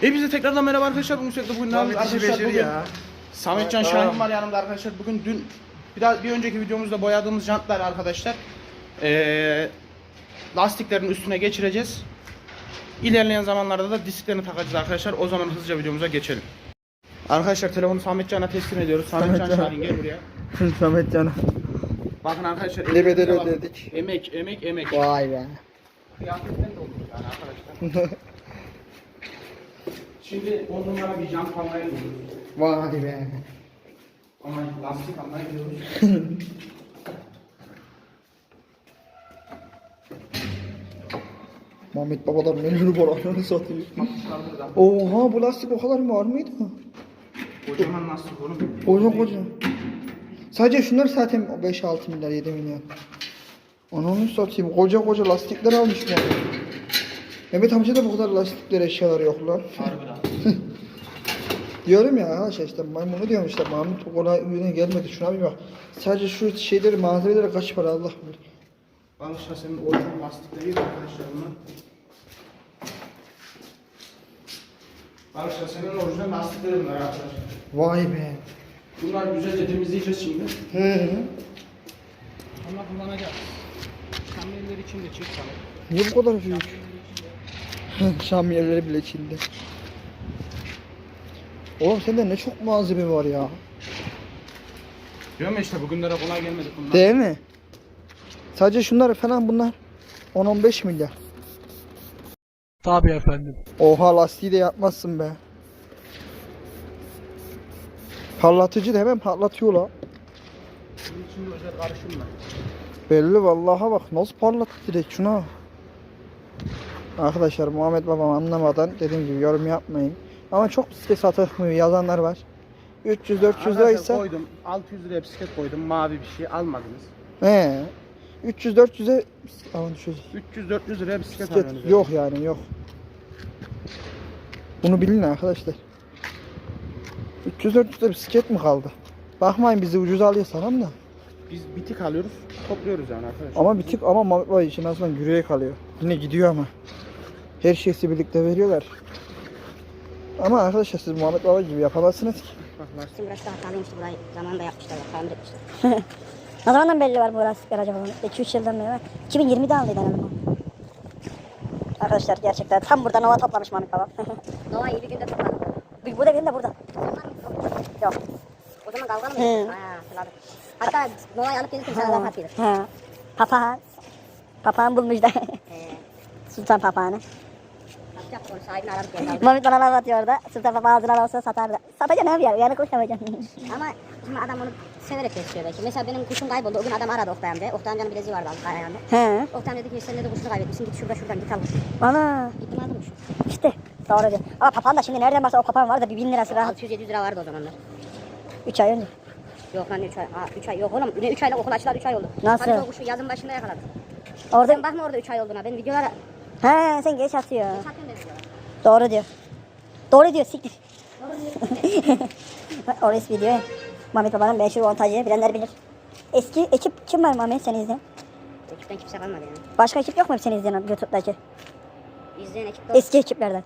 Hepinize tekrardan merhaba arkadaşlar. Bugün sürekli bugün ne Samet yapıyoruz işi arkadaşlar? Bugün ya. Sametcan Şahin var yanımda arkadaşlar. Bugün dün biraz bir önceki videomuzda boyadığımız jantlar arkadaşlar. Ee, lastiklerin üstüne geçireceğiz. İlerleyen zamanlarda da disklerini takacağız arkadaşlar. O zaman hızlıca videomuza geçelim. Arkadaşlar telefonu Sametcan'a teslim ediyoruz. Sametcan Sametcan. Şahin gel buraya. Samet canım. Bakın arkadaşlar. Ne bedel ödedik. Emek, emek, emek. Vay be. Kıyafetten de olur yani arkadaşlar. Şimdi on numara bir jant almaya gidiyoruz. Vay be. Ama lastik almaya gidiyoruz. Muhammed babadan menülü boranını satıyor. Burada. Oha bu lastik o kadar mı var mıydı? Kocaman lastik oğlum. Koca koca. Sadece şunlar zaten 5-6 milyar 7 milyon. Ananı satayım. Koca koca lastikler almış adam. Mehmet amca da bu kadar lastikler eşyalar yok lan. Harbiden. Diyorum ya arkadaşlar işte maymunu diyorum işte Mahmut o kolay ürüne gelmedi şuna bir bak. Sadece şu şeyleri malzemeleri kaç para Allah bilir. Balık şasenin orijinal lastikleri arkadaşlar bunlar. Balık şasenin orijinal lastikleri bunlar arkadaşlar. Vay be. Bunlar güzelce temizleyeceğiz şimdi. Hı hı. Ama kullanacağız. Kamyonlar için de çek sana. Niye bu kadar büyük? Şam yerleri bile Çin'de. Oğlum sende ne çok malzeme var ya. Diyorum ya işte bugünlere kolay gelmedi bunlar. Değil mi? Sadece şunlar falan bunlar 10-15 milyar. Tabii efendim. Oha lastiği de yapmazsın be. Parlatıcı da hemen parlatıyor la. Bunun özel karışım var. Belli vallaha bak nasıl parlattı direkt şuna. Arkadaşlar Muhammed babam anlamadan dediğim gibi yorum yapmayın. Ama çok bisiklet satılmıyor yazanlar var. 300-400 Arkadaşlar liraysa koydum. 600 liraya bisiklet koydum. Mavi bir şey almadınız. he 300-400'e aman düşeceğiz. 300-400 liraya bisiklet, Bisiklet yok yani yok. Bunu bilin arkadaşlar. 300-400'de bisiklet mi kaldı? Bakmayın bizi ucuz alıyor sanam da. Biz bitik alıyoruz, topluyoruz yani arkadaşlar. Ama bir tık ama Mehmet için aslında yürüye kalıyor. Yine gidiyor ama. Her şeysi birlikte veriyorlar. Ama arkadaşlar siz Muhammed Baba gibi yapamazsınız ki. Burası da hatalıymıştı burayı zamanında yapmışlar, tamir etmişler. Ne zamandan belli var bu lastikler acaba? 2-3 yıldan beri var. 2020'de aldıydı herhalde. bu. Arkadaşlar gerçekten tam burada Nova toplamış Mahmut babam. Nova iyi bir günde topladım. Bir burada benim de burada. Yok. O zaman kavga mı Hı. yapıyordun? Ha, hatırladım. Hatta Nova'yı alıp gelirken sana laf atıyordum. He. Papağan. Papağan bulmuş da. Sultan papağanı. Mahmut bana laf atıyor orada. Sultan papağan ağzına alsa satardı. Satacaksın abi ya. Yani kuş yapacaksın. Ama şimdi adam onu severek besliyor belki. Mesela benim kuşum kayboldu. O gün adam aradı Oktay amca. Oktay amcanın bileziği vardı ayağında. He. Oktay amca dedi ki sen de kuşunu kaybetmişsin. Git şurada şuradan git al. Ana. Gittim aldım kuşu. İşte. Doğru diyor. Ama papağan da şimdi nereden baksa o papağan var da bir bin lirası rahat. 600-700 lira vardı o zamanlar. 3 ay önce. Yok lan 3 ay. Aa, 3 ay yok oğlum. Ne 3 aylık okul açılalı 3 ay oldu. Nasıl? Tabii kuşu yazın başında yakaladık. Orada. Sen bakma orada 3 ay olduğuna. Ben videolara He sen geç atıyor. satıyorum ben videolara. Doğru diyor. Doğru diyor siktir. Orası video. Mehmet Baba'nın meşhur montajı bilenler bilir. Eski ekip kim var Mehmet seni izleyen? Ekipten kimse kalmadı yani. Başka ekip yok mu seni izleyen YouTube'daki? İzleyen ekip de Eski ekiplerden.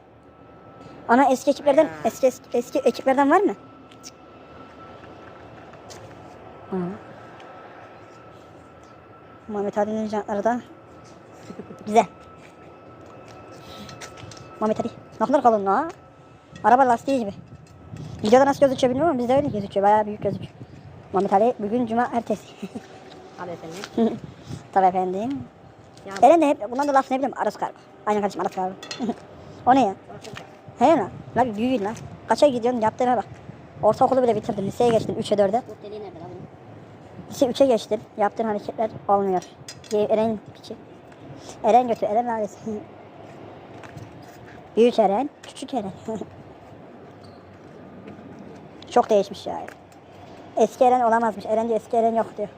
Ana eski ekiplerden eski eski, eski ekiplerden var mı? Hı. Mehmet Ali'nin jantları da güzel. Mehmet Ali. Ne kadar kalın la. Araba lastiği gibi. Videoda nasıl gözüküyor bilmiyorum ama bizde öyle gözüküyor. Bayağı büyük gözüküyor. Mehmet Ali bugün cuma ertesi. Abi efendim. Tabii efendim. Ya Eren de hep bundan da laf ne bileyim Aras kargo. Aynen kardeşim Aras kargo. o ne ya? He lan. La bir büyüyün lan. Kaça gidiyorsun yaptığına bak. Ortaokulu bile bitirdin. Liseye geçtin 3'e 4'e. bu deliği nerede lan bunun? Lise 3'e geçtin. Yaptığın hareketler olmuyor. Eren piçi. Eren götü. Eren ailesi. Büyük Eren. Küçük Eren. Çok değişmiş ya. Eski Eren olamazmış. Eren diyor eski Eren yok diyor.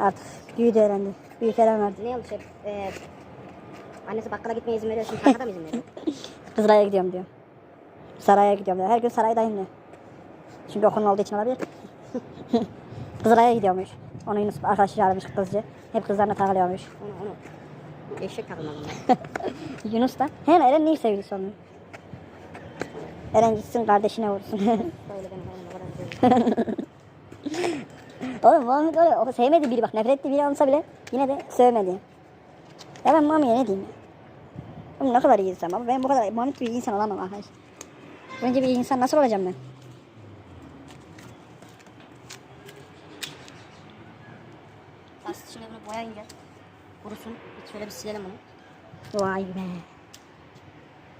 Artık büyüdü Eren diyor. Büyük Eren vardı. Ne oldu şey? Ee, annesi bakkala gitmeye izin veriyor. Şimdi parka da mı izin veriyor? Kızılay'a gidiyorum diyor. Saraya gidiyorum diyor. Her gün saraydayım diyor. Çünkü okulun olduğu için olabilir. Kızılay'a gidiyormuş. Onu Yunus arkadaşı çağırmış kızcı. Hep kızlarına takılıyormuş. Onu onu. Takılma bunlar. Yunus da. He Eren niye sevgilisi olmuyor? Eren gitsin kardeşine vursun. Oğlum Muhammed öyle o sevmedi biri bak nefret biri olsa bile yine de sövmedi. Ya ben Muhammed'e ne diyeyim ya? Oğlum ne kadar iyi insan ama ben bu kadar Muhammed gibi iyi insan olamam arkadaşlar. Bence bir insan nasıl olacağım ben? Lastik içine bunu boyayınca kurusun. Bir şöyle bir silelim bunu. Vay be.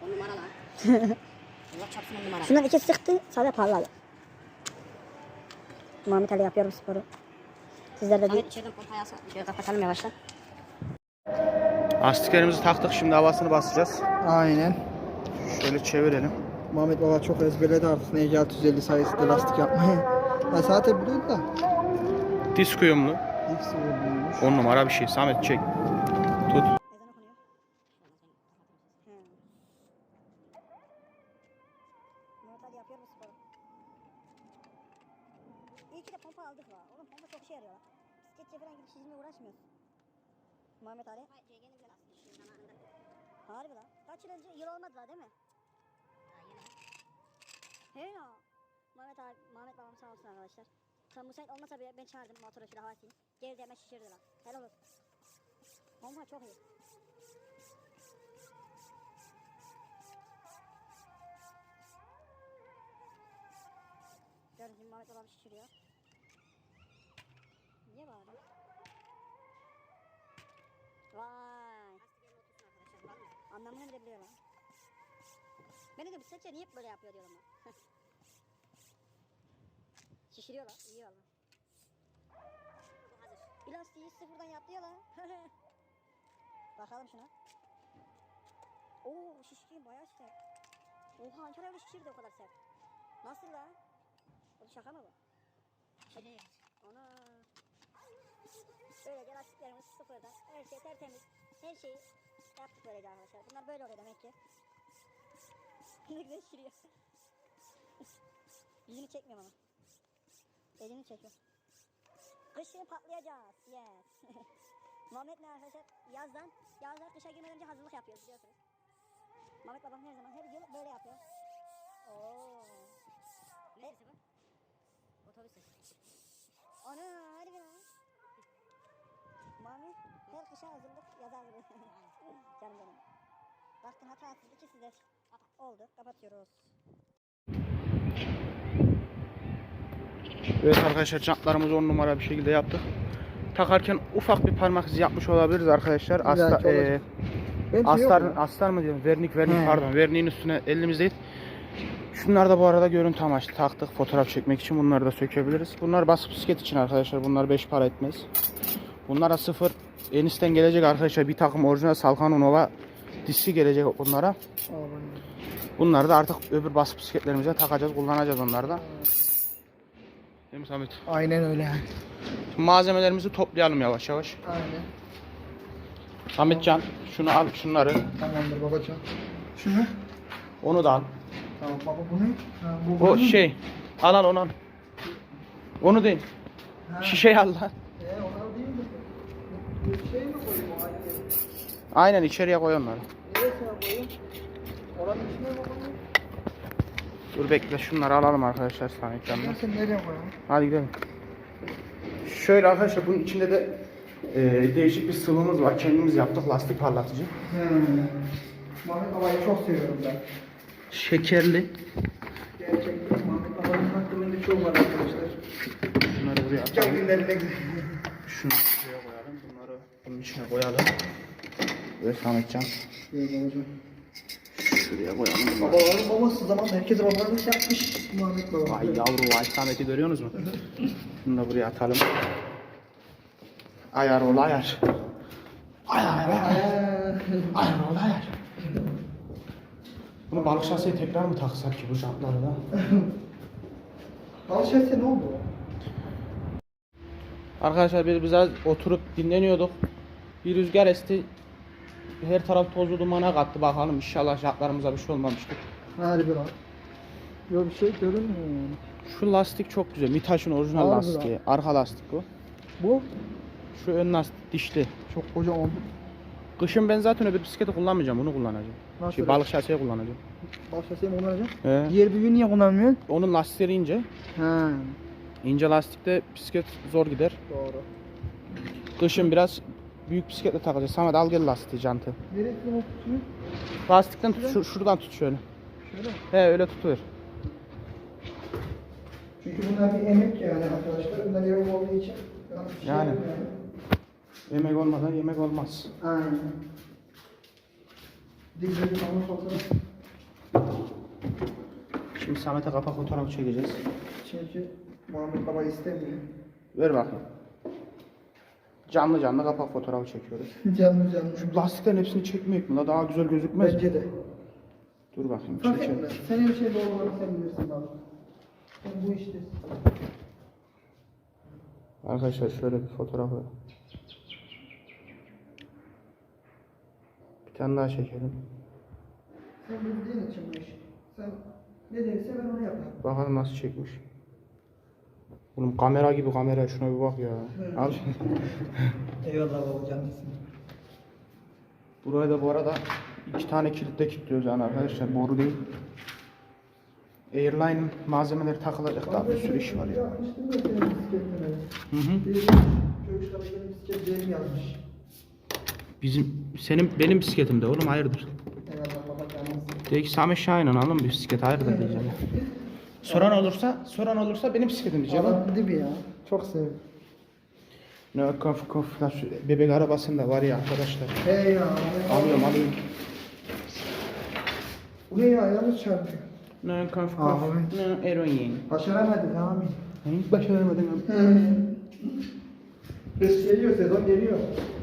On numara lan. Allah çarpsın on numara. Şundan iki sıktı sadece parladı. Muhammed Ali yapıyorum sporu. Sizler de değil. İçeriden pompayı alsın. Şöyle kapatalım yavaştan. Lastiklerimizi taktık şimdi havasını basacağız. Aynen. Şöyle çevirelim. Muhammed Baba çok ezberledi artık NG 650 sayesinde lastik yapmayı. Ya zaten biliyordu da. Disk uyumlu. İlk sıvırlıymış. 10 numara bir şey. Samet çek. Tut. İyi ki de pompa aldık la. Oğlum pompa çok işe yarıyor la. Bisikletçiye falan gidip çizmeye uğraşmıyoruz. Muhammed Ali. Harbi la. Kaç yıl önce yıl olmadı la değil mi? He ya. Muhammed abi, Muhammed babam sağ olsun arkadaşlar. Tam müsait olmasa bile ben çağırdım motoru şöyle hava atayım. Geldi hemen şişirdi lan. Helal olsun. Bomba çok iyi. Gördün mü Muhammed babam şişiriyor. Niye bağırdın? Vay. Anlamını bile biliyorum ha. Ben dedim bisikletçi niye böyle yapıyor diyorum ben. Şişiriyorlar. iyi valla. Bir lastiği sıfırdan yapıyorlar. Bakalım şuna. Oo şişkin bayağı sert. Oha Ankara öyle şişirdi o kadar sert. Nasıl la? Bu şaka mı bu? Şey, Ana. Böylece lastiklerimiz sıfırdan. Her şey tertemiz. Her şeyi yaptık böylece arkadaşlar. Bunlar böyle oluyor demek ki. ne güzel şişiriyor. Yüzünü çekmiyorum ama. Elini çekiyor. Kışın patlayacağız. Yes. Muhammed ne arkadaşlar? Yazdan, yazdan kışa girmeden önce hazırlık yapıyoruz biliyorsunuz. Muhammed babam her zaman her yıl böyle yapıyor. Oo. Ne sesi bu? Otobüs sesi. Ana harbi lan. Muhammed her kışa hazırlık yazar gibi. Canım benim. Baktın hatasız ikisi de oldu. Kapatıyoruz. Evet arkadaşlar jantlarımızı 10 numara bir şekilde yaptık. Takarken ufak bir parmak izi yapmış olabiliriz arkadaşlar. Olacak. eee Bence astar, astar mı diyorum? Vernik, vernik He. pardon. Verniğin üstüne elimizdeyiz. Şunlar da bu arada görüntü amaçlı taktık. Fotoğraf çekmek için bunları da sökebiliriz. Bunlar basıp bisiklet için arkadaşlar. Bunlar 5 para etmez. Bunlara sıfır enisten gelecek arkadaşlar. Bir takım orijinal Salkano Nova diski gelecek bunlara. Bunları da artık öbür basıp bisikletlerimize takacağız, kullanacağız onları da. Değil mi Samet? Aynen öyle. Şimdi malzemelerimizi toplayalım yavaş yavaş. Aynen. Sametcan şunu al, şunları. Tamamdır babacığım. Şunu. Onu da al. Tamam baba bu ne? Ha, bu O şey. Al al onu al. Onu değil. Ha. Şişeyi al lan. Ee, onlar değil mi? Şey mi koyayım o halde? Aynen içeriye koy onları. Neresine koyayım? Oranın içine mi koyayım? Dur bekle şunları alalım arkadaşlar Sametcan'la. Sen nereye koyalım? Hadi gidelim. Şöyle arkadaşlar bunun içinde de e, değişik bir sıvımız var. Kendimiz yaptık lastik parlatıcı. Hmm. Muhammed Baba'yı çok seviyorum ben. Şekerli. Gerçekten Muhammed Baba'nın hakkında çok var arkadaşlar. Bunları buraya atalım. günlerinde Şunu şuraya koyalım. Bunları bunun içine koyalım. Ve Sametcan Şöyle babacığım. Şuraya koyalım. bunları. Babaların babası zaman herkes babalık yapmış Muhammed Baba. Vay yavru vay Samet'i görüyorsunuz mu? Bunu da buraya atalım. Ayar ol ayar. Ayar ayar ayar. Ayar ol ayar. Bunu balık şahsiye tekrar mı taksak ki bu jantları da? Al şahsen ne oldu? Arkadaşlar biz biraz oturup dinleniyorduk. Bir rüzgar esti. Her taraf tozlu dumana kattı bakalım inşallah jantlarımıza bir şey olmamıştır. Harbi lan. Yok bir şey görünmüyor yani. Şu lastik çok güzel. Mitaş'ın orijinal Harbi lastiği. Arka lastik bu. Bu Şu ön lastik dişli. çok kocaman. Kışın ben zaten öbür bisikleti kullanmayacağım. Bunu kullanacağım. Nasıl? Şey, balık şasiye kullanacağım. Başlasayım mi kullanacağım? He. Diğer büyüğü niye kullanmıyorsun? Onun lastikleri ince. Ha. İnce lastikte bisiklet zor gider. Doğru. Kışın biraz büyük bisikletle takacağız. Samet al gel lastiği jantı. Neresinden tutuyor? Lastikten tut, şu- şuradan tut şöyle. Şöyle. He öyle tutuver. Çünkü bunlar bir emek yani arkadaşlar. Bunlar emek olduğu için. şey Yani. yapmıyorum. Yemek olmadan yemek olmaz. Aynen. Şimdi Samet'e kapak fotoğrafı çekeceğiz. Çünkü Muhammed Baba istemiyor. Ver bakayım. Canlı canlı kapak fotoğrafı çekiyoruz. canlı canlı. Şu lastiklerin hepsini çekmeyek mi la? Daha güzel gözükmez mi? Bence de. Dur bakayım Fark etmez. Senin bir şey doğruları sen bilirsin. Ben bu işte. Arkadaşlar şöyle bir fotoğrafı. Bir tane daha çekelim. Sen bildiğin için bu işi. Sen ne derse ben onu yaparım. Bakalım nasıl çekmiş. Oğlum kamera gibi kamera şuna bir bak ya. Al. Eyvallah baba canlısın. Buraya da bu arada iki tane kilitle kilitliyoruz yani arkadaşlar boru değil. Airline malzemeleri takılacak daha bir sürü iş var ya. Hı hı. Bizim senin benim bisikletimde oğlum hayırdır? Eyvallah baba canlısın. De ki Samet Şahin'in alın bir bisiklet hayırdır diyeceğim. Soran olursa, soran olursa benim bisikletim diyeceğim. Adam dibi ya. Çok seviyorum. Ne kof kof la şu bebek arabasında var ya arkadaşlar. Hey ya. Alıyorum alıyorum. Bu ne ya yalnız çarpıyor. Ne Abi. kof. Ne eroin. Başaramadık abi. Başaramadım. Kış geliyor sezon geliyor.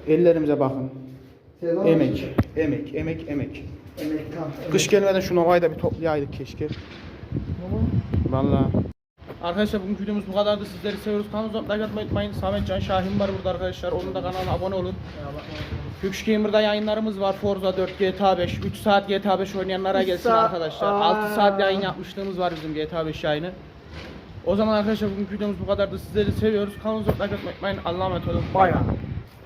Ellerimize bakın. Sezon Emek, emek, emek, emek. Emek tam. Kış gelmeden şu Nova'yı da bir toplayaydık keşke. Vallahi. Arkadaşlar bugünkü videomuz bu kadardı. Sizleri seviyoruz. Kanalımıza like atmayı unutmayın. Samet Can Şahin var burada arkadaşlar. Onun da kanalına abone olun. Hükş Gamer'da yayınlarımız var. Forza 4, GTA 5. 3 saat GTA 5 oynayanlara gelsin saat- arkadaşlar. Aa. 6 saat yayın yapmışlığımız var bizim GTA 5 yayını. O zaman arkadaşlar bugünkü videomuz bu kadardı. Sizleri seviyoruz. Kanalımıza like atmayı unutmayın. Allah'a emanet olun. Bay bay.